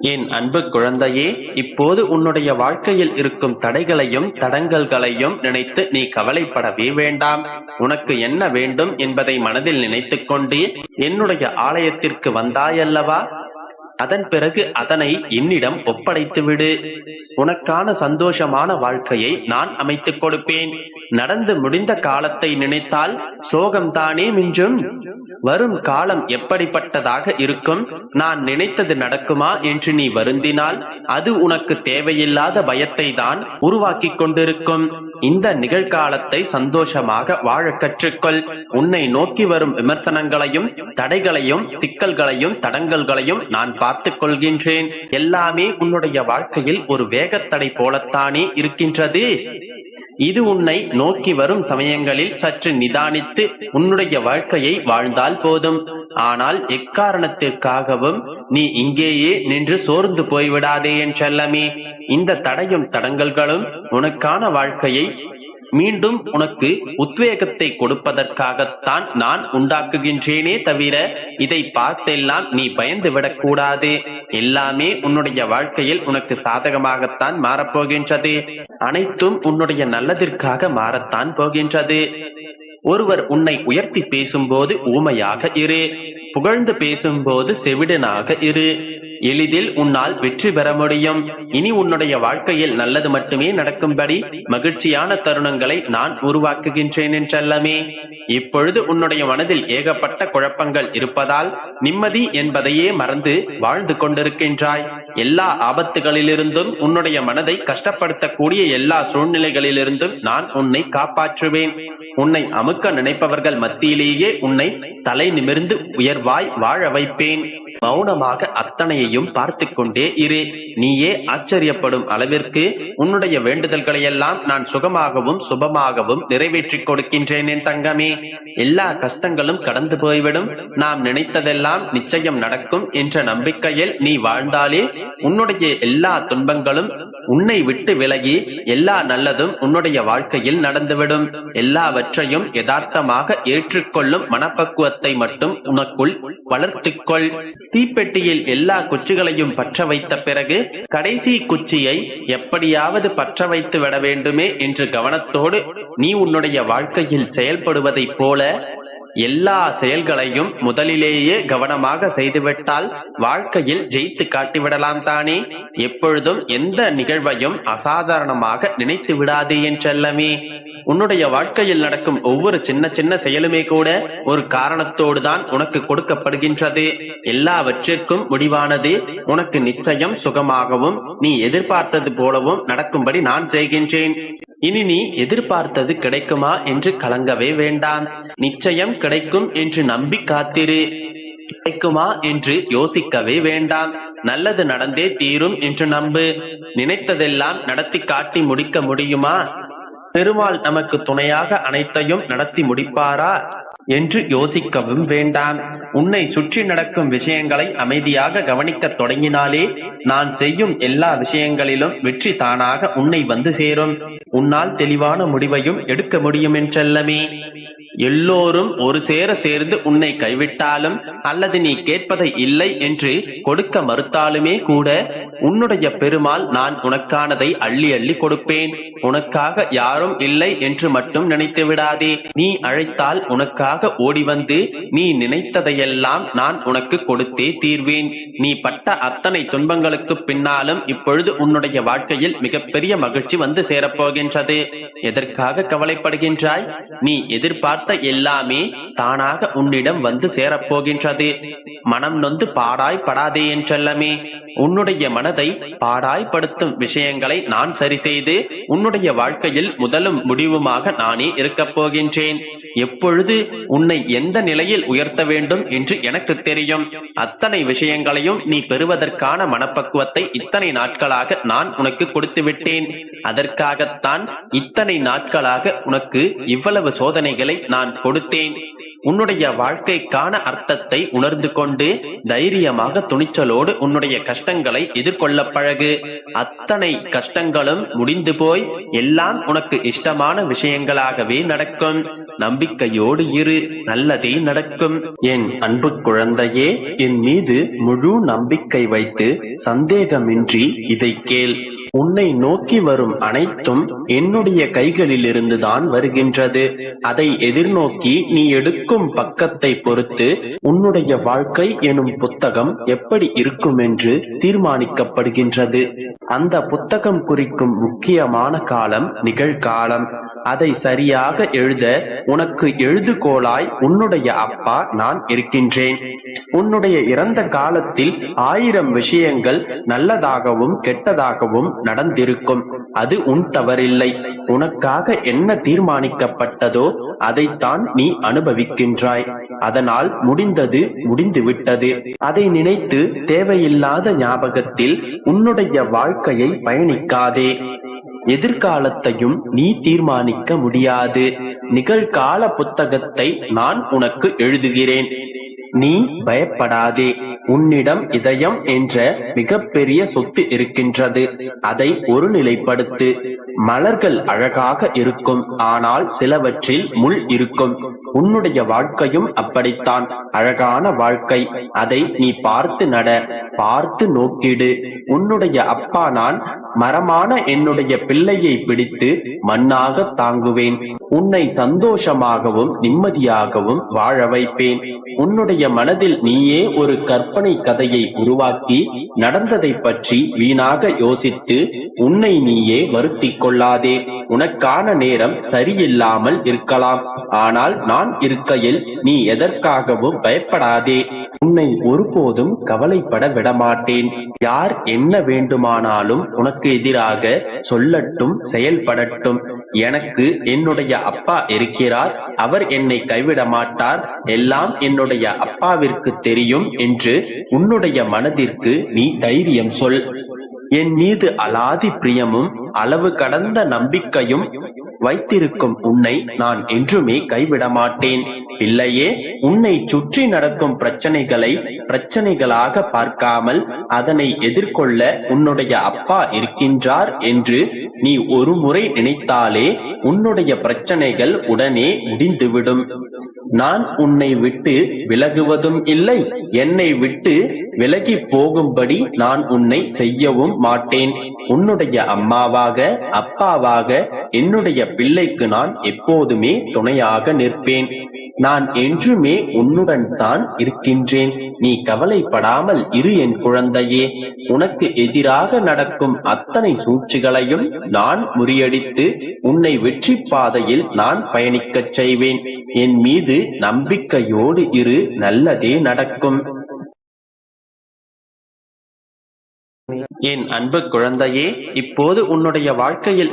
என் அன்பு குழந்தையே இப்போது உன்னுடைய வாழ்க்கையில் இருக்கும் தடைகளையும் தடங்கல்களையும் நினைத்து நீ கவலைப்படவே வேண்டாம். உனக்கு என்ன வேண்டும் என்பதை மனதில் நினைத்துக் கொண்டு என்னுடைய ஆலயத்திற்கு வந்தாயல்லவா? அதன் பிறகு அதனை என்னிடம் ஒப்படைத்து விடு உனக்கான சந்தோஷமான வாழ்க்கையை நான் அமைத்துக் கொடுப்பேன். நடந்து முடிந்த காலத்தை நினைத்தால் சோகம்தானே மிஞ்சும்? வரும் காலம் எப்படிப்பட்டதாக இருக்கும்? நான் நினைத்தது நடக்குமா என்று நீ வருந்தினால் அது உனக்கு தேவையில்லாத பயத்தை தான் உருவாக்கி கொண்டிருக்கும். இந்த நிகழ்காலத்தை சந்தோஷமாக வாழ கற்றுக்கொள். உன்னை நோக்கி வரும் விமர்சனங்களையும் தடைகளையும் சிக்கல்களையும் தடங்கல்களையும் நான் பார்த்துக் கொள்கின்றேன். எல்லாமே உன்னுடைய வாழ்க்கையில் ஒரு வேகத்தடை போலத்தானே இருக்கின்றது. இது உன்னை நோக்கி வரும் சமயங்களில் சற்று நிதானித்து உன்னுடைய வாழ்க்கையை வாழ்ந்தால் போதும். ஆனால் எக்காரணத்திற்காகவும் நீ இங்கேயே நின்று சோர்ந்து போய்விடாதே என் செல்லமே. இந்த தடையும் தடங்கல்களும் உனக்கான வாழ்க்கையை மீண்டும் உனக்கு உத்வேகத்தை கொடுப்பதற்காகத்தான் நான் உண்டாக்குகின்றேனே தவிர இதை பார்த்தெல்லாம் நீ பயந்து விடக்கூடாது. எல்லாமே உன்னுடைய வாழ்க்கையில் உனக்கு சாதகமாகத்தான் மாறப்போகின்றது. அனைத்தும் உன்னுடைய நல்லதிற்காக மாறத்தான் போகின்றது. ஒருவர் உன்னை உயர்த்தி பேசும்போது ஊமையாக இரு. புகழ்ந்து பேசும்போது செவிடனாக இரு. எளிதில் உன்னால் வெற்றி பெற முடியும். இனி உன்னுடைய வாழ்க்கையில் நல்லது மட்டுமே நடக்கும்படி மகிழ்ச்சியான தருணங்களை நான் உருவாக்குகின்றேன் என்றல்லமே இப்பொழுது உன்னுடைய மனதில் ஏகப்பட்ட குழப்பங்கள் இருப்பதால் நிம்மதி என்பதையே மறந்து வாழ்ந்து கொண்டிருக்கின்றாய். எல்லா ஆபத்துகளிலிருந்தும் உன்னுடைய மனதை கஷ்டப்படுத்தக்கூடிய எல்லா சூழ்நிலைகளிலிருந்தும் நான் உன்னை காப்பாற்றுவேன். உன்னை அமுக்க நினைப்பவர்கள் மத்தியிலேயே உன்னை தலை நிமிர்ந்து உயர்வாய் வாழ வைப்பேன். மௌனமாக அத்தனையையும் பார்த்து கொண்டே இரு. நீயே ஆச்சரியப்படும் அளவிற்கு உன்னுடைய வேண்டுதல்களை எல்லாம் நான் சுகமாகவும் சுபமாகவும் நிறைவேற்றிக் கொடுக்கின்றேன் என் தங்கமே. எல்லா கஷ்டங்களும் கடந்து போய்விடும். நாம் நினைத்ததெல்லாம் நிச்சயம் நடக்கும் என்ற நம்பிக்கையில் நீ வாழ்ந்தாலே உன்னுடைய எல்லா துன்பங்களும் உன்னை விட்டு விலகி எல்லா நல்லதும் உன்னுடைய வாழ்க்கையில் நடந்துவிடும். எல்லாவற்றையும் யதார்த்தமாக ஏற்றுக்கொள்ளும் மனப்பக்குவத்தை மட்டும் உனக்குள் வளர்த்துக்கொள். தீப்பெட்டியில் எல்லா குச்சிகளையும் பற்ற வைத்த பிறகு கடைசி குச்சியை எப்படியாவது பற்ற வைத்து விட வேண்டுமே என்று கவனத்தோடு நீ உன்னுடைய வாழ்க்கையில் செயல்படுவதைப் போல எல்லா செயல்களையும் முதலிலேயே கவனமாக செய்துவிட்டால் வாழ்க்கையில் ஜெயித்து காட்டிவிடலாம் தானே? எப்பொழுதும் எந்த நிகழ்வையும் அசாதாரணமாக நினைத்து விடாதே என் செல்லமே. உன்னுடைய வாழ்க்கையில் நடக்கும் ஒவ்வொரு சின்ன சின்ன செயலுமே கூட ஒரு காரணத்தோடு தான் உனக்கு கொடுக்கப்படுகின்றது. எல்லாவற்றிற்கும் முடிவானது உனக்கு நிச்சயம் சுகமாகவும் நீ எதிர்பார்த்தது போலவும் நடக்கும்படி நான் செய்கின்றேன். இனி நீ எதிர்பார்த்தது கிடைக்குமா என்று கலங்கவே வேண்டாம். நிச்சயம் கிடைக்கும் என்று நம்பி காத்திரு கிடைக்குமா என்று யோசிக்கவே வேண்டாம். நல்லது நடந்தே தீரும் என்று நம்பு. நினைத்ததெல்லாம் நடத்தி காட்டி முடிக்க முடியுமா? பெருமாள் நமக்கு துணையாக அனைத்தையும் நடத்தி முடிப்பாரா? என்று யோசிக்கவும் வேண்டாம். உன்னை சுற்றி நடக்கும் விஷயங்களை அமைதியாக கவனிக்கத் தொடங்கினாலே நான் செய்யும் எல்லா விஷயங்களிலும் வெற்றி தானாக உன்னை வந்து சேரும். உன்னால் தெளிவான முடிவையும் எடுக்க முடியும் என்றல்லமே எல்லோரும் ஒரு சேர சேர்ந்து உன்னை கைவிட்டாலும் அல்லது நீ கேட்பதை இல்லை என்று கொடுக்க மறுத்தாலுமே கூட உன்னுடைய பெருமாள் நான் உனக்கானதை அள்ளி அள்ளி கொடுப்பேன். உனக்காக யாரும் இல்லை என்று மட்டும் நினைத்து விடாதே. நீ அழைத்தால் உனக்காக ஓடி வந்து நீ நினைத்ததையெல்லாம் நான் உனக்கு கொடுத்தே தீர்வேன். நீ பட்ட அத்தனை துன்பங்களுக்கு பின்னாலும் இப்பொழுது உன்னுடைய வாழ்க்கையில் மிகப்பெரிய மகிழ்ச்சி வந்து சேரப்போகின்றது. எதற்காக கவலைப்படுகின்றாய்? நீ எதிர்பார்த்த எல்லாமே தானாக உன்னிடம் வந்து சேரப்போகின்றது. மனம் நொந்து பாடாய் படாதே என்றல்லமே. உன்னுடைய மனதை பாடாய்படுத்தும் விஷயங்களை நான் சரி செய்து உன்னுடைய வாழ்க்கையில் முதலும் முடிவுமாக நானே இருக்கப் போகின்றேன். எப்பொழுது உன்னை எந்த நிலையில் உயர்த்த வேண்டும் என்று எனக்கு தெரியும். அத்தனை விஷயங்களையும் நீ பெறுவதற்கான மனப்பக்குவத்தை இத்தனை நாட்களாக நான் உனக்கு கொடுத்து விட்டேன். அதற்காகத்தான் இத்தனை நாட்களாக உனக்கு இவ்வளவு சோதனைகளை நான் கொடுத்தேன். உன்னுடைய வாழ்க்கைக்கான அர்த்தத்தை உணர்ந்து கொண்டு தைரியமாக துணிச்சலோடு உன்னுடைய கஷ்டங்களை எதிர்கொள்ள பழகு. அத்தனை கஷ்டங்களும் முடிந்து போய் எல்லாம் உனக்கு இஷ்டமான விஷயங்களாகவே நடக்கும். நம்பிக்கையோடு இரு நல்லதே நடக்கும். என் அன்பு குழந்தையே என் மீது முழு நம்பிக்கை வைத்து சந்தேகமின்றி இதை கேள். உன்னை நோக்கி வரும் அனைத்தும் என்னுடைய கைகளிலிருந்துதான் வருகின்றது. அதை எதிர்நோக்கி நீ எடுக்கும் பக்கத்தை பொறுத்து உன்னுடைய வாழ்க்கை எனும் புத்தகம் எப்படி இருக்கும் என்று தீர்மானிக்கப்படுகின்றது. அந்த புத்தகம் குறிக்கும் முக்கியமான காலம் நிகழ்காலம். அதை சரியாக எழுத உனக்கு எழுதுகோளாய் உன்னுடைய அப்பா நான் இருக்கின்றேன். உன்னுடைய இறந்த காலத்தில் ஆயிரம் விஷயங்கள் நல்லதாகவும் கெட்டதாகவும் நடந்திருக்கும். அது உன் தவறில்லை. உனக்காக என்ன தீர்மானிக்கப்பட்டதோ அதைத்தான் நீ அனுபவிக்கின்றாய். அதனால் முடிந்தது முடிந்துவிட்டது. அதை நினைத்து தேவையில்லாத ஞாபகத்தில் உன்னுடைய வாழ்க்கையை பயணிக்காதே. எதிர்காலத்தையும் நீ தீர்மானிக்க முடியாது. நிகழ்கால புத்தகத்தை நான் உனக்கு எழுதுகிறேன். நீ பயப்படாதே. உன்னிடம் இதயம் என்ற மிகப்பெரிய சொத்து இருக்கின்றது. அதை ஒரு நிலைப்படுத்து. மலர்கள் அழகாக இருக்கும். ஆனால் சிலவற்றில் முள் இருக்கும். உன்னுடைய வாழ்க்கையும் அப்படித்தான். அழகான வாழ்க்கை. அதை நீ பார்த்து நட. பார்த்து நோக்கிடு. உன்னுடைய அப்பா நான் மரமான என்னுடைய பிள்ளையை பிடித்து மண்ணாக தாங்குவேன். உன்னை சந்தோஷமாகவும் நிம்மதியாகவும் வாழ வைப்பேன். உன்னுடைய மனதில் நீயே ஒரு கற்பனை கதையை உருவாக்கி நடந்ததை பற்றி வீணாக யோசித்து உன்னை நீயே வருத்தி கொள்ளாதே. உனக்கான நேரம் சரியில்லாமல் இருக்கலாம். ஆனால் நான் இருக்கையில் நீ எதற்காகவும் பயப்படாதே. உன்னை ஒருபோதும் கவலைப்பட விடமாட்டேன். யார் என்ன வேண்டுமானாலும் உனக்கு எதிராக சொல்லட்டும் செயல்படட்டும். எனக்கு என்னுடைய அப்பா இருக்கிறார். அவர் என்னை கைவிட மாட்டார் எல்லாம் என்னுடைய அப்பாவிற்கு தெரியும் என்று உன்னுடைய மனதிற்கு நீ தைரியம் சொல். என் மீது அலாதி பிரியமும் அளவு கடந்த நம்பிக்கையும் வைத்திருக்கும் உன்னை நான் என்றுமே கைவிட மாட்டேன் பிள்ளையே உன்னை சுற்றி நடக்கும் பிரச்சனைகளை பிரச்சனைகளாக பார்க்காமல் அதனை எதிர்கொள்ள உன்னுடைய அப்பா இருக்கின்றார் என்று நீ ஒரு முறை நினைத்தாலே உன்னுடைய பிரச்சனைகள் உடனே முடிந்துவிடும். நான் உன்னை விட்டு விலகுவதும் இல்லை என்னை விட்டு விலகி போகும்படி நான் உன்னை செய்யவும் மாட்டேன். உன்னுடைய அம்மாவாக அப்பாவாக என்னுடைய பிள்ளைக்கு நான் எப்போதுமே துணையாக நிற்பேன். நான் என்றுமே உன்னுடன் தான் இருக்கின்றேன். நீ கவலைப்படாமல் இரு என் குழந்தையே. உனக்கு எதிராக நடக்கும் அத்தனை சூழ்ச்சிகளையும் நான் முறியடித்து உன்னை வெற்றி பாதையில் நான் பயணிக்கச் செய்வேன். என் மீது நம்பிக்கையோடு இரு நல்லதே நடக்கும். என் அன்பு குழந்தையே இப்போது உன்னுடைய வாழ்க்கையில்